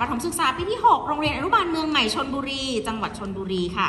ประถมศึกษาปีที่ 6 โรงเรียนอนุบาลเมืองใหม่ชนบุรี จังหวัดชนบุรีค่ะ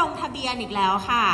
ลงทะเบียนอีกแล้วค่ะ